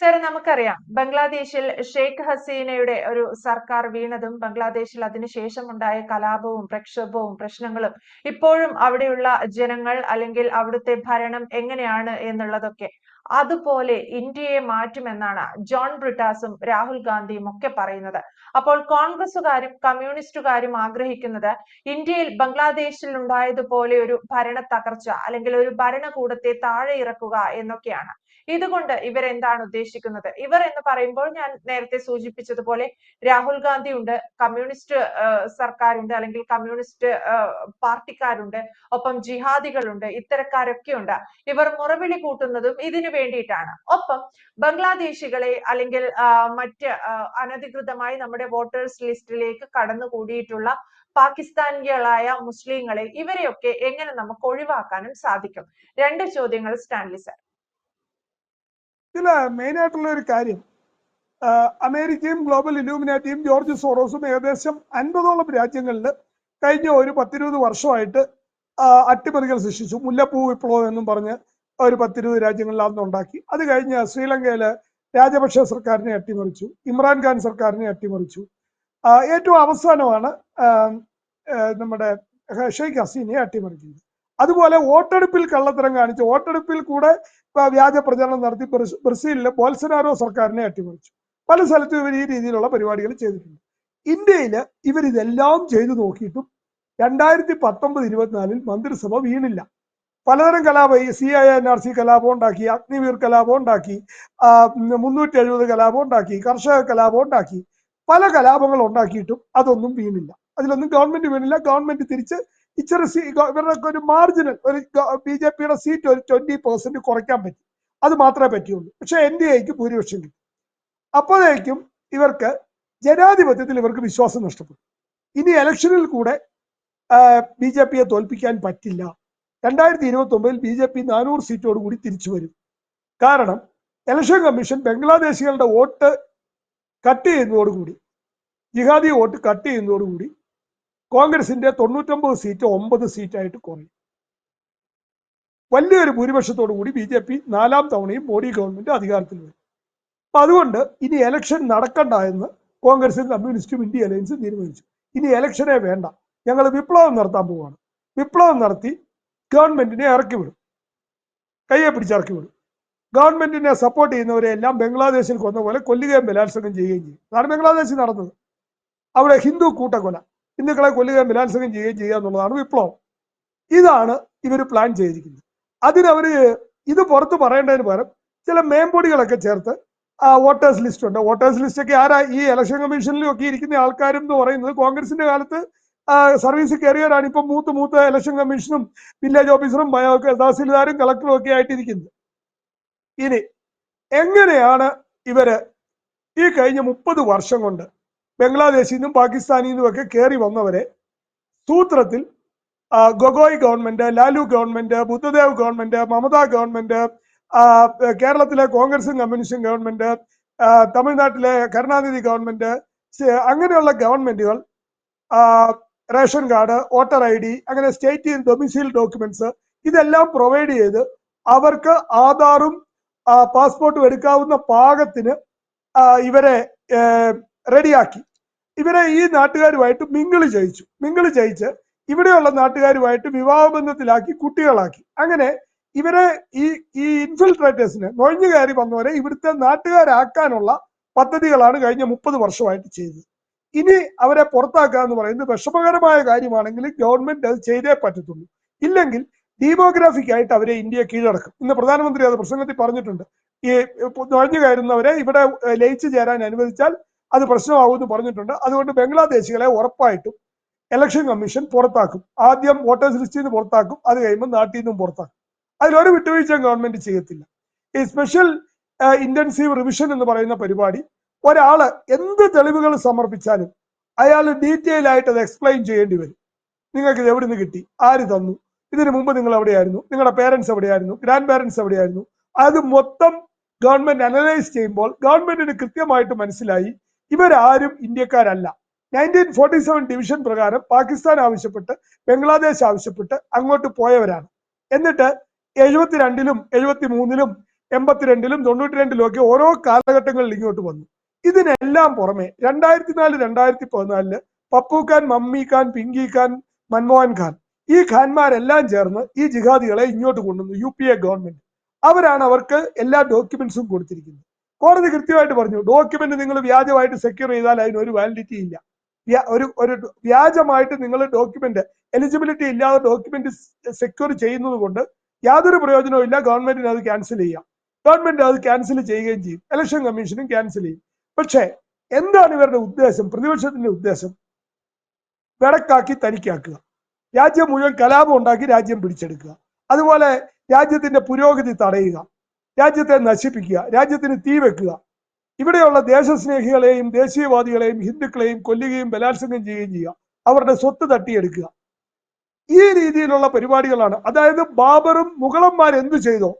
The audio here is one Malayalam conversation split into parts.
സർ നമുക്കറിയാം. ബംഗ്ലാദേശിൽ ഷെയ്ഖ് ഹസീനയുടെ ഒരു സർക്കാർ വീണതും ബംഗ്ലാദേശിൽ അതിനുശേഷം ഉണ്ടായ കലാപവും പ്രക്ഷോഭവും പ്രശ്നങ്ങളും ഇപ്പോഴും അവിടെയുള്ള ജനങ്ങൾ അല്ലെങ്കിൽ അവിടുത്തെ ഭരണം എങ്ങനെയാണ് എന്നുള്ളതൊക്കെ അതുപോലെ ഇന്ത്യയെ മാറ്റുമെന്നാണ് ജോൺ ബ്രിട്ടാസും രാഹുൽ ഗാന്ധിയും ഒക്കെ പറയുന്നത്. അപ്പോൾ കോൺഗ്രസുകാരും കമ്മ്യൂണിസ്റ്റുകാരും ആഗ്രഹിക്കുന്നത് ഇന്ത്യയിൽ ബംഗ്ലാദേശിൽ ഉണ്ടായതുപോലെ ഒരു ഭരണ തകർച്ച അല്ലെങ്കിൽ ഒരു ഭരണകൂടത്തെ താഴെ ഇറക്കുക എന്നൊക്കെയാണ്. ഇതുകൊണ്ട് ഇവർ എന്താണ് ഉദ്ദേശിക്കുന്നത്? ഇവർ എന്ന് പറയുമ്പോൾ ഞാൻ നേരത്തെ സൂചിപ്പിച്ചതുപോലെ രാഹുൽ ഗാന്ധി ഉണ്ട് കമ്മ്യൂണിസ്റ്റ് സർക്കാരുണ്ട് അല്ലെങ്കിൽ കമ്മ്യൂണിസ്റ്റ് പാർട്ടിക്കാരുണ്ട് ഒപ്പം ജിഹാദികളുണ്ട് ഇത്തരക്കാരൊക്കെ ഉണ്ട് ഇവർ മുറവിളി കൂട്ടുന്നതും ഇതിനു വേണ്ടിയിട്ടാണ്. ഒപ്പം ബംഗ്ലാദേശികളെ അല്ലെങ്കിൽ മറ്റ് അനധികൃതമായി നമ്മുടെ വോട്ടേഴ്സ് ലിസ്റ്റിലേക്ക് കടന്നുകൂടിയിട്ടുള്ള പാകിസ്ഥാനികളായ മുസ്ലിങ്ങളെ ഇവരെയൊക്കെ എങ്ങനെ നമുക്ക് ഒഴിവാക്കാനും സാധിക്കും? രണ്ട് ചോദ്യങ്ങൾ സ്റ്റാൻലി സർ. ഇതിൽ മെയിൻ ആയിട്ടുള്ള ഒരു കാര്യം അമേരിക്കയും ഗ്ലോബൽ ഇലൂമിനാറ്റിയും ജോർജ് സോറോസും ഏകദേശം അൻപതോളം രാജ്യങ്ങളിൽ കഴിഞ്ഞ ഒരു പത്തിരുപത് വർഷമായിട്ട് അട്ടിമറികൾ സൃഷ്ടിച്ചു. മുല്ലപ്പൂ വിപ്ലവം എന്നും പറഞ്ഞ് ഒരു പത്തിരുപത് രാജ്യങ്ങളിൽ അന്ന് ഉണ്ടാക്കി. അത് കഴിഞ്ഞ് ശ്രീലങ്കയിൽ രാജപക്ഷ സർക്കാരിനെ അട്ടിമറിച്ചു ഇമ്രാൻഖാൻ സർക്കാരിനെ അട്ടിമറിച്ചു. ഏറ്റവും അവസാനമാണ് നമ്മുടെ ഷെയ്ഖ് ഹസീനയെ അട്ടിമറിക്കുന്നത്. അതുപോലെ വോട്ടെടുപ്പിൽ കള്ളത്തരം കാണിച്ച് വോട്ടെടുപ്പിൽ കൂടെ വ്യാജ പ്രചരണം നടത്തി ബ്രസീലിലെ ബോൽസനാരോ സർക്കാരിനെ അട്ടിമറിച്ചു. പല സ്ഥലത്തും ഇവർ ഈ രീതിയിലുള്ള പരിപാടികൾ ചെയ്തിട്ടുണ്ട്. ഇന്ത്യയിൽ ഇവർ ഇതെല്ലാം ചെയ്തു നോക്കിയിട്ടും രണ്ടായിരത്തി പത്തൊമ്പത് ഇരുപത്തിനാലിൽ മന്ത്രിസഭ വീണില്ല. പലതരം കലാപം ഈ C I N R C കലാപം ഉണ്ടാക്കി അഗ്നിവീർ കലാപം ഉണ്ടാക്കി മുന്നൂറ്റി എഴുപത് കലാപം ഉണ്ടാക്കി കർഷക കലാപം ഉണ്ടാക്കി പല കലാപങ്ങൾ ഉണ്ടാക്കിയിട്ടും അതൊന്നും വീണില്ല. അതിലൊന്നും ഗവൺമെന്റ് വീണില്ല. ഗവൺമെന്റ് തിരിച്ച് ഇച്ചിരി സീ ഇവരുടെ ഒരു മാർജിനൽ ഒരു ബി ജെ പിയുടെ സീറ്റ് ഒരു ട്വന്റി പെർസെന്റ് കുറയ്ക്കാൻ പറ്റി. അത് മാത്രമേ പറ്റിയുള്ളൂ പക്ഷെ എൻ ഡി എക്ക് ഭൂരിപക്ഷം കിട്ടി. അപ്പോഴേക്കും ഇവർക്ക് ജനാധിപത്യത്തിൽ ഇവർക്ക് വിശ്വാസം നഷ്ടപ്പെട്ടു. ഇനി ഇലക്ഷനിൽ കൂടെ ബി ജെ പിയെ തോൽപ്പിക്കാൻ പറ്റില്ല. രണ്ടായിരത്തി ഇരുപത്തി ഒമ്പതിൽ ബി ജെ പി നാനൂറ് സീറ്റോട് കൂടി തിരിച്ചു വരും. കാരണം ഇലക്ഷൻ കമ്മീഷൻ ബംഗ്ലാദേശികളുടെ വോട്ട് കട്ട് ചെയ്യുന്നതോടുകൂടി ജിഹാദി വോട്ട് കട്ട് ചെയ്യുന്നതോടുകൂടി കോൺഗ്രസിന്റെ തൊണ്ണൂറ്റൊമ്പത് സീറ്റ് ഒമ്പത് സീറ്റായിട്ട് കുറയും വലിയൊരു ഭൂരിപക്ഷത്തോടു കൂടി ബി ജെ പി നാലാം തവണയും മോഡി ഗവൺമെന്റ് അധികാരത്തിൽ വരും. അപ്പൊ അതുകൊണ്ട് ഇനി എലക്ഷൻ നടക്കണ്ട എന്ന് കോൺഗ്രസും കമ്മ്യൂണിസ്റ്റും ഇന്ത്യ അലയൻസും തീരുമാനിച്ചു. ഇനി എലക്ഷനെ വേണ്ട. ഞങ്ങൾ വിപ്ലവം നടത്താൻ പോവാണ്. വിപ്ലവം നടത്തി ഗവൺമെന്റിനെ ഇറക്കി വിടും. കയ്യെ പിടിച്ചിറക്കി വിടും. ഗവൺമെന്റിനെ സപ്പോർട്ട് ചെയ്യുന്നവരെ എല്ലാം ബംഗ്ലാദേശിൽ കൊന്ന പോലെ കൊല്ലുകയും ബലാത്സംഗം ചെയ്യുകയും ചെയ്യും. അതാണ് ബംഗ്ലാദേശിൽ നടന്നത്. അവിടെ ഹിന്ദു കൂട്ടക്കൊല. ഹിന്ദുക്കളെ കൊല്ലുക ബലാത്സംഗം ചെയ്യുകയും ചെയ്യുക എന്നുള്ളതാണ് വിപ്ലവം. ഇതാണ് ഇവർ പ്ലാൻ ചെയ്തിരിക്കുന്നത്. അതിനവർ ഇത് പുറത്ത് പറയേണ്ടതിന് പകരം ചില മേമ്പൊടികളൊക്കെ ചേർത്ത് വോട്ടേഴ്സ് ലിസ്റ്റ് ഉണ്ട്. വോട്ടേഴ്സ് ലിസ്റ്റ് ഒക്കെ ആരാ ഈ ഇലക്ഷൻ കമ്മീഷനിലും ഒക്കെ ഇരിക്കുന്ന ആൾക്കാരും എന്ന് പറയുന്നത് കോൺഗ്രസിന്റെ കാലത്ത് സർവീസ് കയറിയവരാണ് ഇപ്പൊ മൂത്ത് മൂത്ത ഇലക്ഷൻ കമ്മീഷനും വില്ലേജ് ഓഫീസറും തഹസീൽദാരും കളക്ടറും ഒക്കെ ആയിട്ടിരിക്കുന്നത്. ഇനി എങ്ങനെയാണ് ഇവർ ഈ കഴിഞ്ഞ മുപ്പത് വർഷം കൊണ്ട് ബംഗ്ലാദേശിൽ നിന്നും പാകിസ്ഥാനിൽ നിന്നും ഒക്കെ കയറി വന്നവരെ സൂത്രത്തിൽ Gogoi government Lalu government Buddhadev government Mamata government കേരളത്തിലെ കോൺഗ്രസും കമ്മ്യൂണിസ്റ്റും ഗവൺമെന്റ് തമിഴ്നാട്ടിലെ കരുണാനിധി ഗവൺമെന്റ് അങ്ങനെയുള്ള ഗവൺമെന്റുകൾ ration card voter I D അങ്ങനെ സ്റ്റേറ്റ് ഡൊമിസൈൽ ഡോക്യുമെന്റ്സ് ഇതെല്ലാം പ്രൊവൈഡ് ചെയ്ത് അവർക്ക് ആധാറും പാസ്പോർട്ടും എടുക്കാവുന്ന പാകത്തിന് ഇവരെ റെഡിയാക്കി. ഇവരെ ഈ നാട്ടുകാരുമായിട്ട് മിങ്കിൾ ചെയ്യിച്ചു. മിങ്കിൾ ചെയ്യിച്ച് ഇവിടെയുള്ള നാട്ടുകാരുമായിട്ട് വിവാഹബന്ധത്തിലാക്കി കുട്ടികളാക്കി. അങ്ങനെ ഇവരെ ഈ ഈ ഇൻഫിൽട്രേറ്റേഴ്സിന് നുഴഞ്ഞു കയറി വന്നവരെ ഇവിടുത്തെ നാട്ടുകാരാക്കാനുള്ള പദ്ധതികളാണ് കഴിഞ്ഞ മുപ്പത് വർഷമായിട്ട് ചെയ്തത്. ഇനി അവരെ പുറത്താക്കുക എന്ന് പറയുന്നത് വിഷമകരമായ കാര്യമാണെങ്കിൽ ഗവൺമെന്റ് അത് ചെയ്തേ പറ്റത്തുള്ളൂ. ഇല്ലെങ്കിൽ ഡീമോഗ്രാഫിക് ആയിട്ട് അവരെ ഇന്ത്യ കീഴടക്കും. ഇന്ന് പ്രധാനമന്ത്രി അത് പ്രസംഗത്തിൽ പറഞ്ഞിട്ടുണ്ട്. ഈ നുഴഞ്ഞു കയറുന്നവരെ ഇവിടെ ലയിച്ചു ചേരാൻ അനുവദിച്ചാൽ അത് പ്രശ്നമാകുമെന്ന് പറഞ്ഞിട്ടുണ്ട്. അതുകൊണ്ട് ബംഗ്ലാദേശികളെ ഉറപ്പായിട്ടും ഇലക്ഷൻ കമ്മീഷൻ പുറത്താക്കും. ആദ്യം വോട്ടേഴ്സ് ലിസ്റ്റിൽ നിന്ന് പുറത്താക്കും. അത് കഴിയുമ്പോൾ നാട്ടിൽ നിന്നും പുറത്താക്കും. അതിലൊരു വിട്ടുവീഴ്ച ഗവൺമെന്റ് ചെയ്യത്തില്ല. ഈ സ്പെഷ്യൽ ഇന്റൻസീവ് റിവിഷൻ എന്ന് പറയുന്ന പരിപാടി ഒരാൾ എന്ത് തെളിവുകൾ സമർപ്പിച്ചാലും അയാൾ ഡീറ്റെയിൽ ആയിട്ട് അത് എക്സ്പ്ലെയിൻ ചെയ്യേണ്ടി വരും. നിങ്ങൾക്ക് ഇത് എവിടെ നിന്ന് കിട്ടി? ആര് തന്നു? ഇതിനു മുമ്പ് നിങ്ങൾ എവിടെയായിരുന്നു? നിങ്ങളുടെ പേരൻസ് എവിടെയായിരുന്നു? ഗ്രാൻഡ് പേരൻസ് എവിടെയായിരുന്നു? അത് മൊത്തം ഗവൺമെന്റ് അനലൈസ് ചെയ്യുമ്പോൾ ഗവൺമെന്റിന് കൃത്യമായിട്ട് മനസ്സിലായി ഇവരാരും ഇന്ത്യക്കാരല്ല. നയന്റീൻ ഫോർട്ടി സെവൻ ഡിവിഷൻ പ്രകാരം പാകിസ്ഥാൻ ആവശ്യപ്പെട്ട് ബംഗ്ലാദേശ് ആവശ്യപ്പെട്ട് അങ്ങോട്ട് പോയവരാണ്. എന്നിട്ട് എഴുപത്തിരണ്ടിലും എഴുപത്തി മൂന്നിലും എൺപത്തിരണ്ടിലും തൊണ്ണൂറ്റി രണ്ടിലും ഒക്കെ ഓരോ കാലഘട്ടങ്ങളിൽ ഇങ്ങോട്ട് വന്നു. ഇതിനെല്ലാം പുറമെ രണ്ടായിരത്തി നാല് രണ്ടായിരത്തി പതിനാലിൽ പപ്പു ഖാൻ മമ്മി ഖാൻ പിങ്കി ഖാൻ മൻമോഹൻ ഖാൻ ഈ ഖാൻമാരെല്ലാം ചേർന്ന് ഈ ജിഹാദികളെ ഇങ്ങോട്ട് കൊണ്ടുവന്നു യു പി എ ഗവൺമെന്റ്. അവരാണ് അവർക്ക് എല്ലാ ഡോക്യുമെന്റ്സും കൊടുത്തിരിക്കുന്നത്. കോടതി കൃത്യമായിട്ട് പറഞ്ഞു ഡോക്യുമെന്റ് നിങ്ങൾ വ്യാജമായിട്ട് സെക്യൂർ ചെയ്താൽ അതിന് ഒരു വാലിഡിറ്റി ഇല്ല. ഒരു ഒരു വ്യാജമായിട്ട് നിങ്ങൾ ഡോക്യുമെന്റ് എലിജിബിലിറ്റി ഇല്ലാതെ ഡോക്യുമെന്റ് സെക്യൂർ ചെയ്യുന്നത് കൊണ്ട് യാതൊരു പ്രയോജനവും ഇല്ല. ഗവൺമെന്റിന് അത് ക്യാൻസൽ ചെയ്യാം. ഗവൺമെന്റ് അത് ക്യാൻസൽ ചെയ്യുകയും ചെയ്യും. ഇലക്ഷൻ കമ്മീഷനും ക്യാൻസൽ ചെയ്യും. പക്ഷേ എന്താണ് ഇവരുടെ ഉദ്ദേശം? പ്രതിപക്ഷത്തിന്റെ ഉദ്ദേശം? വിടക്കാക്കി തനിക്കാക്കുക. രാജ്യം മുഴുവൻ കലാപം ഉണ്ടാക്കി രാജ്യം പിടിച്ചെടുക്കുക. അതുപോലെ രാജ്യത്തിന്റെ പുരോഗതി തടയുക. രാജ്യത്തെ നശിപ്പിക്കുക രാജ്യത്തിന് തീ വെക്കുക. ഇവിടെയുള്ള ദേശസ്നേഹികളെയും ദേശീയവാദികളെയും ഹിന്ദുക്കളെയും കൊല്ലുകയും ബലാത്സംഗം ചെയ്യുകയും ചെയ്യുക. അവരുടെ സ്വത്ത് തട്ടിയെടുക്കുക. ഈ രീതിയിലുള്ള പരിപാടികളാണ്. അതായത് ബാബറും മുഗളന്മാർ എന്തു ചെയ്തോ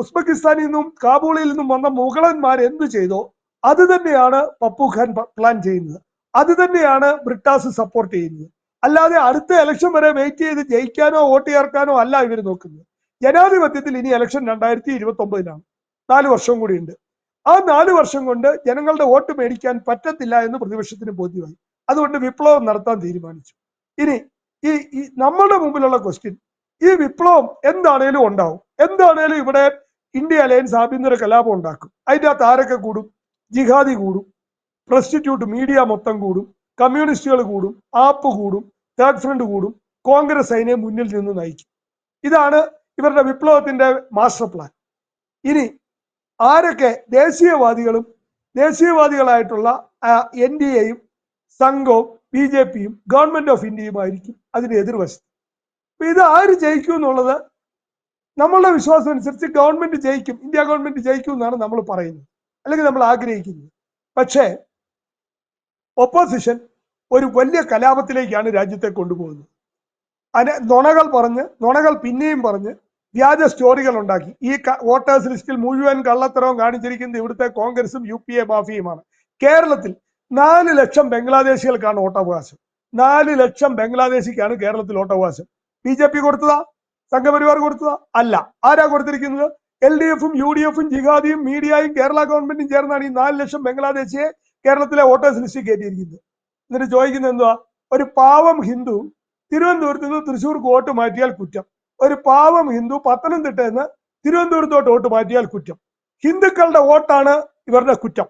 ഉസ്ബെക്കിസ്ഥാനിൽ നിന്നും കാബൂളിൽ നിന്നും വന്ന മുഗളന്മാർ എന്തു ചെയ്തോ അത് തന്നെയാണ് പപ്പു ഖാൻ പ്ലാൻ ചെയ്യുന്നത്. അത് തന്നെയാണ് ബ്രിട്ടാസ് സപ്പോർട്ട് ചെയ്യുന്നത്. അല്ലാതെ അടുത്ത ഇലക്ഷൻ വരെ വെയിറ്റ് ചെയ്ത് ജയിക്കാനോ വോട്ട് ചേർക്കാനോ അല്ല ഇവർ നോക്കുന്നത്. ജനാധിപത്യത്തിൽ ഇനി ഇലക്ഷൻ രണ്ടായിരത്തി ഇരുപത്തി ഒമ്പതിലാണ് നാല് വർഷം കൂടിയുണ്ട്. ആ നാല് വർഷം കൊണ്ട് ജനങ്ങളുടെ വോട്ട് മേടിക്കാൻ പറ്റത്തില്ല എന്ന് പ്രതിപക്ഷത്തിന് ബോധ്യമായി. അതുകൊണ്ട് വിപ്ലവം നടത്താൻ തീരുമാനിച്ചു. ഇനി ഈ ഈ നമ്മളുടെ മുമ്പിലുള്ള ക്വസ്റ്റ്യൻ ഈ വിപ്ലവം എന്താണേലും ഉണ്ടാവും. എന്താണേലും ഇവിടെ ഇന്ത്യ അലയൻസ് ആഭ്യന്തര കലാപം ഉണ്ടാക്കും. അതിന്റെ അകത്ത് ആരൊക്കെ കൂടും? ജിഹാദി കൂടും. പ്രസ്റ്റിറ്റ്യൂട്ട് മീഡിയ മൊത്തം കൂടും. കമ്മ്യൂണിസ്റ്റുകൾ കൂടും. ആപ്പ് കൂടും. തേർഡ് ഫ്രണ്ട് കൂടും. കോൺഗ്രസ് അതിനെ മുന്നിൽ നിന്ന് നയിക്കും. ഇതാണ് ഇവരുടെ വിപ്ലവത്തിന്റെ മാസ്റ്റർ പ്ലാൻ ഇനി ആരൊക്കെ ദേശീയവാദികളും ദേശീയവാദികളായിട്ടുള്ള എൻ ഡി എയും സംഘവും ബി ജെ പിയും ഗവൺമെന്റ് ഓഫ് ഇന്ത്യയുമായിരിക്കും അതിന്റെ എതിർവശത്ത്. അപ്പൊ ഇത് ആര് ജയിക്കും എന്നുള്ളത് നമ്മളുടെ വിശ്വാസം അനുസരിച്ച് ഗവൺമെന്റ് ജയിക്കും ഇന്ത്യ ഗവൺമെന്റ് ജയിക്കും എന്നാണ് നമ്മൾ പറയുന്നത്. അല്ലെങ്കിൽ നമ്മൾ ആഗ്രഹിക്കുന്നത്. പക്ഷേ ഒപ്പോസിഷൻ ഒരു വലിയ കലാപത്തിലേക്കാണ് രാജ്യത്തെ കൊണ്ടുപോകുന്നത്. അതിന് നുണകൾ പറഞ്ഞ് നുണകൾ പിന്നെയും പറഞ്ഞ് വ്യാജ സ്റ്റോറികൾ ഉണ്ടാക്കി. ഈ വോട്ടേഴ്സ് ലിസ്റ്റിൽ മുഴുവൻ കള്ളത്തരവും കാണിച്ചിരിക്കുന്നത് ഇവിടുത്തെ കോൺഗ്രസും യു പി എ മാഫിയുമാണ് കേരളത്തിൽ നാല് ലക്ഷം ബംഗ്ലാദേശികൾക്കാണ് വോട്ടവകാശം. നാല് ലക്ഷം ബംഗ്ലാദേശിക്കാണ് കേരളത്തിൽ വോട്ടവകാശം. ബി ജെ പി കൊടുത്തതാ? സംഘപരിവാർ കൊടുത്തതാ? അല്ല. ആരാ കൊടുത്തിരിക്കുന്നത്? എൽ ഡി എഫും യു ഡി എഫും ജിഹാദിയും മീഡിയയും കേരള ഗവൺമെന്റും ചേർന്നാണ് ഈ നാല് ലക്ഷം ബംഗ്ലാദേശിയെ കേരളത്തിലെ വോട്ടേഴ്സ് ലിസ്റ്റിൽ കയറ്റിയിരിക്കുന്നത്. എന്നിട്ട് ചോദിക്കുന്നത് എന്തുവാ? ഒരു പാവം ഹിന്ദു തിരുവനന്തപുരത്ത് നിന്ന് തൃശ്ശൂർക്ക് വോട്ട് മാറ്റിയാൽ കുറ്റം. ഒരു പാവം ഹിന്ദു പത്തനംതിട്ട എന്ന് തിരുവനന്തപുരത്തോട്ട് വോട്ട് മാറ്റിയാൽ കുറ്റം. ഹിന്ദുക്കളുടെ വോട്ടാണ് ഇവരുടെ കുറ്റം.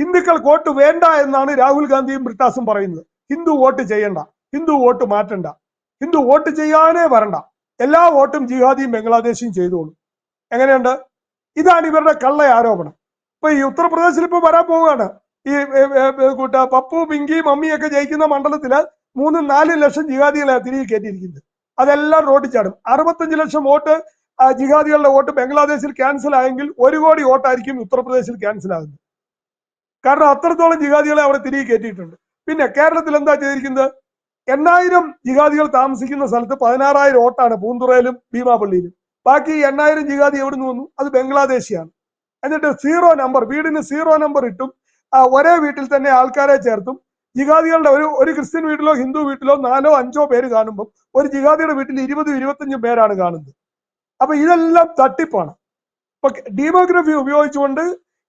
ഹിന്ദുക്കൾക്ക് വോട്ട് വേണ്ട എന്നാണ് രാഹുൽ ഗാന്ധിയും ബ്രിട്ടാസും പറയുന്നത്. ഹിന്ദു വോട്ട് ചെയ്യണ്ട. ഹിന്ദു വോട്ട് മാറ്റണ്ട. ഹിന്ദു വോട്ട് ചെയ്യാനേ വരണ്ട. എല്ലാ വോട്ടും ജിഹാദിയും ബംഗ്ലാദേശിയും ചെയ്തോളൂ. എങ്ങനെയുണ്ട്? ഇതാണ് ഇവരുടെ കള്ള ആരോപണം. ഇപ്പൊ ഈ ഉത്തർപ്രദേശിൽ ഇപ്പൊ വരാൻ പോവുകയാണ്. ഈ കൂട്ട പപ്പു പിങ്കി മമ്മിയൊക്കെ ജയിക്കുന്ന മണ്ഡലത്തിൽ മൂന്ന് നാല് ലക്ഷം ജിഹാദികളെ തിരികെ കയറ്റിയിരിക്കുന്നത്. അതെല്ലാം റോഡിൽ ചാടും. അറുപത്തഞ്ച് ലക്ഷം വോട്ട് ജിഹാദികളുടെ വോട്ട് ബംഗ്ലാദേശിൽ ക്യാൻസൽ ആയെങ്കിൽ ഒരു കോടി വോട്ടായിരിക്കും ഉത്തർപ്രദേശിൽ ക്യാൻസൽ ആകുന്നത്. കാരണം അത്രത്തോളം ജിഹാദികളെ അവിടെ തിരികെ കയറ്റിയിട്ടുണ്ട്. പിന്നെ കേരളത്തിൽ എന്താ ചെയ്തിരിക്കുന്നത്? എണ്ണായിരം ജിഹാദികൾ താമസിക്കുന്ന സ്ഥലത്ത് പതിനാറായിരം വോട്ടാണ് പൂന്തുറയിലും ഭീമാപള്ളിയിലും. ബാക്കി എണ്ണായിരം ജിഹാദി എവിടെ നിന്ന് വന്നു? അത് ബംഗ്ലാദേശിയാണ്. എന്നിട്ട് സീറോ നമ്പർ വീടിന് സീറോ നമ്പർ ഇട്ടും ഒരേ വീട്ടിൽ തന്നെ ആൾക്കാരെ ചേർത്തും ജിഹാദികളുടെ ഒരു ഒരു ക്രിസ്ത്യൻ വീട്ടിലോ ഹിന്ദു വീട്ടിലോ നാലോ അഞ്ചോ പേര് കാണുമ്പോൾ ഒരു ജിഹാദിയുടെ വീട്ടിൽ ഇരുപതും ഇരുപത്തഞ്ചും പേരാണ് കാണുന്നത്. അപ്പൊ ഇതെല്ലാം തട്ടിപ്പാണ്. ഇപ്പൊ ഡീമോഗ്രഫി ഉപയോഗിച്ചുകൊണ്ട്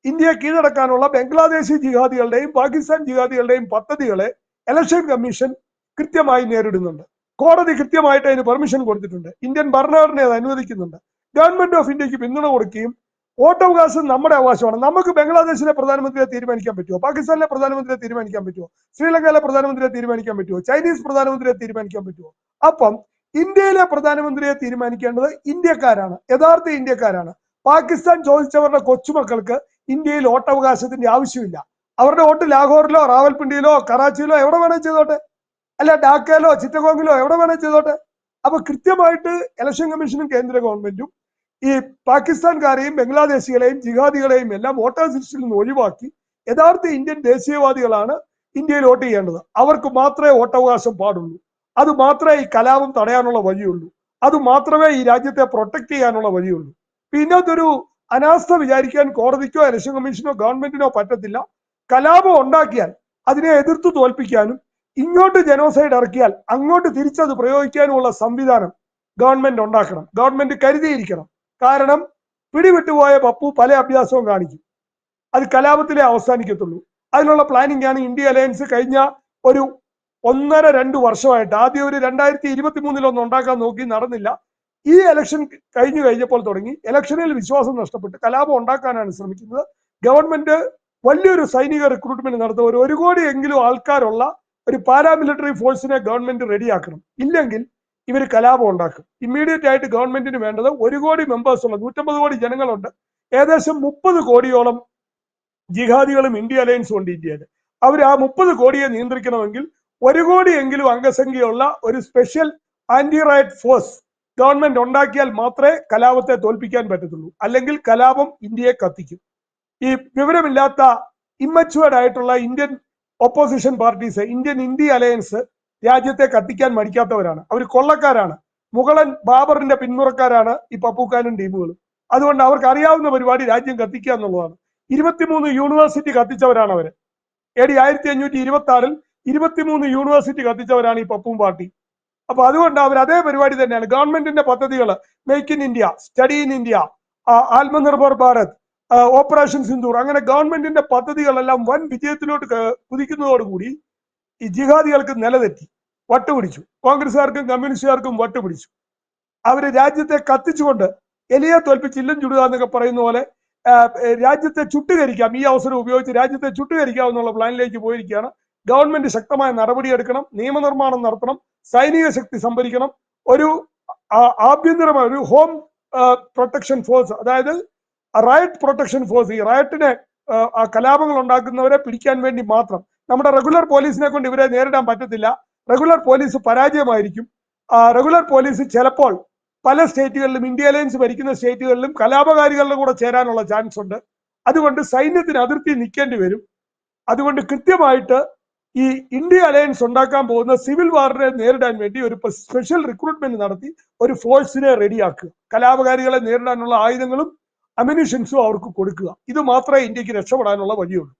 ഇന്ത്യയെ കീഴടക്കാനുള്ള ബംഗ്ലാദേശി ജിഹാദികളുടെയും പാകിസ്ഥാൻ ജിഹാദികളുടെയും പദ്ധതികളെ ഇലക്ഷൻ കമ്മീഷൻ കൃത്യമായി നേരിടുന്നുണ്ട്. കോടതി കൃത്യമായിട്ട് അതിന് പെർമിഷൻ കൊടുത്തിട്ടുണ്ട്. ഇന്ത്യൻ ഭരണഘടന അത് അനുവദിക്കുന്നുണ്ട്. ഗവൺമെന്റ് ഓഫ് ഇന്ത്യയ്ക്ക് പിന്തുണ കൊടുക്കുകയും വോട്ടവകാശം നമ്മുടെ അവകാശമാണ്. നമുക്ക് ബംഗ്ലാദേശിലെ പ്രധാനമന്ത്രിയെ തീരുമാനിക്കാൻ പറ്റുമോ? പാകിസ്ഥാനിലെ പ്രധാനമന്ത്രിയെ തീരുമാനിക്കാൻ പറ്റുമോ? ശ്രീലങ്കയിലെ പ്രധാനമന്ത്രിയെ തീരുമാനിക്കാൻ പറ്റുമോ? ചൈനീസ് പ്രധാനമന്ത്രിയെ തീരുമാനിക്കാൻ പറ്റുമോ? അപ്പം ഇന്ത്യയിലെ പ്രധാനമന്ത്രിയെ തീരുമാനിക്കേണ്ടത് ഇന്ത്യക്കാരാണ്. യഥാർത്ഥ ഇന്ത്യക്കാരാണ്. പാകിസ്ഥാൻ ചോദിച്ചവരുടെ കൊച്ചുമക്കൾക്ക് ഇന്ത്യയിൽ വോട്ടവകാശത്തിന്റെ ആവശ്യമില്ല. അവരുടെ വോട്ട് ലാഹോറിലോ റാവൽപിണ്ടിയിലോ കറാച്ചിയിലോ എവിടെ വേണേൽ ചെയ്തോട്ടെ. അല്ല ഡാക്കയിലോ ചിറ്റഗോങ്ങിലോ എവിടെ വേണേൽ ചെയ്തോട്ടെ. അപ്പൊ കൃത്യമായിട്ട് ഇലക്ഷൻ കമ്മീഷനും കേന്ദ്ര ഗവൺമെന്റും ഈ പാകിസ്ഥാൻകാരെയും ബംഗ്ലാദേശികളെയും ജിഹാദികളെയും എല്ലാം വോട്ടേഴ്സ് ലിസ്റ്റിൽ നിന്ന് ഒഴിവാക്കി യഥാർത്ഥ ഇന്ത്യൻ ദേശീയവാദികളാണ് ഇന്ത്യയിൽ വോട്ട് ചെയ്യേണ്ടത്. അവർക്ക് മാത്രമേ വോട്ടവകാശം പാടുള്ളൂ. അത് മാത്രമേ ഈ കലാപം തടയാനുള്ള വഴിയുള്ളൂ. അത് മാത്രമേ ഈ രാജ്യത്തെ പ്രൊട്ടക്ട് ചെയ്യാനുള്ള വഴിയുള്ളൂ. ഒരു അനാസ്ഥ വിചാരിക്കാൻ കോടതിക്കോ ഇലക്ഷൻ കമ്മീഷനോ ഗവൺമെന്റിനോ പറ്റത്തില്ല. കലാപം ഉണ്ടാക്കിയാൽ അതിനെ എതിർത്ത് തോൽപ്പിക്കാനും ഇങ്ങോട്ട് ജനോസൈഡ് ഇറക്കിയാൽ അങ്ങോട്ട് തിരിച്ചത് പ്രയോഗിക്കാനുമുള്ള സംവിധാനം ഗവൺമെന്റ് ഉണ്ടാക്കണം. ഗവൺമെന്റ് കരുതിയിരിക്കണം. കാരണം പിടിവിട്ടുപോയ പപ്പു പല അഭ്യാസവും കാണിക്കും അത് കലാപത്തിലെ അവസാനിക്കത്തുള്ളൂ. അതിനുള്ള പ്ലാനിംഗ് ആണ് ഇന്ത്യ അലയൻസ് കഴിഞ്ഞ ഒരു ഒന്നര രണ്ട് വർഷമായിട്ട്. ആദ്യം ഒരു രണ്ടായിരത്തി ഇരുപത്തി മൂന്നിൽ ഉണ്ടാക്കാൻ നോക്കി നടന്നില്ല. ഈ ഇലക്ഷൻ കഴിഞ്ഞു കഴിഞ്ഞപ്പോൾ തുടങ്ങി. ഇലക്ഷനിൽ വിശ്വാസം നഷ്ടപ്പെട്ട് കലാപം ഉണ്ടാക്കാനാണ് ശ്രമിക്കുന്നത്. ഗവൺമെന്റ് വലിയൊരു സൈനിക റിക്രൂട്ട്മെന്റ് നടത്തുക ഒരു ഒരു കോടി എങ്കിലും ആൾക്കാരുള്ള ഒരു പാരാമിലിറ്ററി ഫോഴ്സിനെ ഗവൺമെന്റ് റെഡിയാക്കണം ഇല്ലെങ്കിൽ ഇവർ കലാപം ഉണ്ടാക്കും. ഇമ്മീഡിയറ്റ് ആയിട്ട് ഗവൺമെന്റിന് വേണ്ടത് ഒരു കോടി മെമ്പേഴ്സ് ഉള്ള നൂറ്റമ്പത് കോടി ജനങ്ങളുണ്ട്. ഏകദേശം മുപ്പത് കോടിയോളം ജിഹാദികളും ഇന്ത്യ അലയൻസും ഉണ്ട് ഇന്ത്യയിൽ അവർ ആ മുപ്പത് കോടിയെ നിയന്ത്രിക്കണമെങ്കിൽ ഒരു കോടിയെങ്കിലും അംഗസംഖ്യയുള്ള ഒരു special anti riot force government ഉണ്ടാക്കിയാൽ മാത്രമേ കലാപത്തെ തോൽപ്പിക്കാൻ പറ്റത്തുള്ളൂ. അല്ലെങ്കിൽ കലാപം ഇന്ത്യയെ കത്തിക്കും. ഈ വിവരമില്ലാത്ത ഇമ്മച്ചുവേർഡ് ആയിട്ടുള്ള Indian opposition parties Indian India alliance രാജ്യത്തെ കത്തിക്കാൻ മടിക്കാത്തവരാണ്. അവർ കൊള്ളക്കാരാണ്. മുഗളൻ ബാബറിന്റെ പിന്മുറക്കാരാണ് ഈ പപ്പൂക്കാനും ടീമുകളും. അതുകൊണ്ട് അവർക്ക് അറിയാവുന്ന പരിപാടി രാജ്യം കത്തിക്കുക എന്നുള്ളതാണ്. ഇരുപത്തിമൂന്ന് യൂണിവേഴ്സിറ്റി കത്തിച്ചവരാണ് അവർ. എ ഡി ആയിരത്തി അഞ്ഞൂറ്റി ഇരുപത്തി ആറിൽ ഇരുപത്തിമൂന്ന് യൂണിവേഴ്സിറ്റി കത്തിച്ചവരാണ് ഈ പപ്പും പാർട്ടി. അപ്പൊ അതുകൊണ്ട് അവർ അതേ പരിപാടി തന്നെയാണ്. ഗവൺമെന്റിന്റെ പദ്ധതികൾ make in India study in India Atmanirbhar Bharat operation Sindoor അങ്ങനെ ഗവൺമെന്റിന്റെ പദ്ധതികളെല്ലാം വൻ വിജയത്തിലോട്ട് കുതിക്കുന്നതോടുകൂടി ഈ ജിഹാദികൾക്ക് നിലതെറ്റി വട്ടുപിടിച്ചു. കോൺഗ്രസുകാർക്കും കമ്മ്യൂണിസ്റ്റുകാർക്കും വട്ടുപിടിച്ചു. അവർ രാജ്യത്തെ കത്തിച്ചുകൊണ്ട് എലിയെ തോൽപ്പിച്ച് ഇല്ലം ചുടുക എന്നൊക്കെ പറയുന്ന പോലെ രാജ്യത്തെ ചുട്ടുകരിക്കാം ഈ അവസരം ഉപയോഗിച്ച് രാജ്യത്തെ ചുട്ടുകരിക്കാം എന്നുള്ള പ്ലാനിലേക്ക് പോയിരിക്കുകയാണ്. ഗവൺമെന്റ് ശക്തമായ നടപടിയെടുക്കണം നിയമനിർമ്മാണം നടത്തണം സൈനിക ശക്തി സംഭരിക്കണം. ഒരു ആഭ്യന്തരമായ ഒരു ഹോം പ്രൊട്ടക്ഷൻ ഫോഴ്സ് അതായത് റയറ്റ് പ്രൊട്ടക്ഷൻ ഫോഴ്സ് ഈ റയറ്റിനെ കലാപങ്ങൾ ഉണ്ടാക്കുന്നവരെ പിടിക്കാൻ വേണ്ടി മാത്രം നമ്മുടെ റെഗുലർ പോലീസിനെ കൊണ്ട് ഇവരെ നേരിടാൻ പറ്റത്തില്ല. റെഗുലർ പോലീസ് പരാജയമായിരിക്കും. റെഗുലർ പോലീസ് ചിലപ്പോൾ പല സ്റ്റേറ്റുകളിലും ഇന്ത്യ അലയൻസ് ഭരിക്കുന്ന സ്റ്റേറ്റുകളിലും കലാപകാരികളുടെ കൂടെ ചേരാനുള്ള ചാൻസ് ഉണ്ട്. അതുകൊണ്ട് സൈന്യത്തിന് അതിർത്തി നിൽക്കേണ്ടി വരും. അതുകൊണ്ട് കൃത്യമായിട്ട് ഈ ഇന്ത്യ അലയൻസ് ഉണ്ടാക്കാൻ പോകുന്ന സിവിൽ വാറിനെ നേരിടാൻ വേണ്ടി ഒരു സ്പെഷ്യൽ റിക്രൂട്ട്മെന്റ് നടത്തി ഒരു ഫോഴ്സിനെ റെഡിയാക്കുക കലാപകാരികളെ നേരിടാനുള്ള ആയുധങ്ങളും അമ്യൂണിഷൻസും അവർക്ക് കൊടുക്കുക. ഇത് മാത്രമേ ഇന്ത്യയ്ക്ക് രക്ഷപ്പെടാനുള്ള വഴിയുള്ളൂ.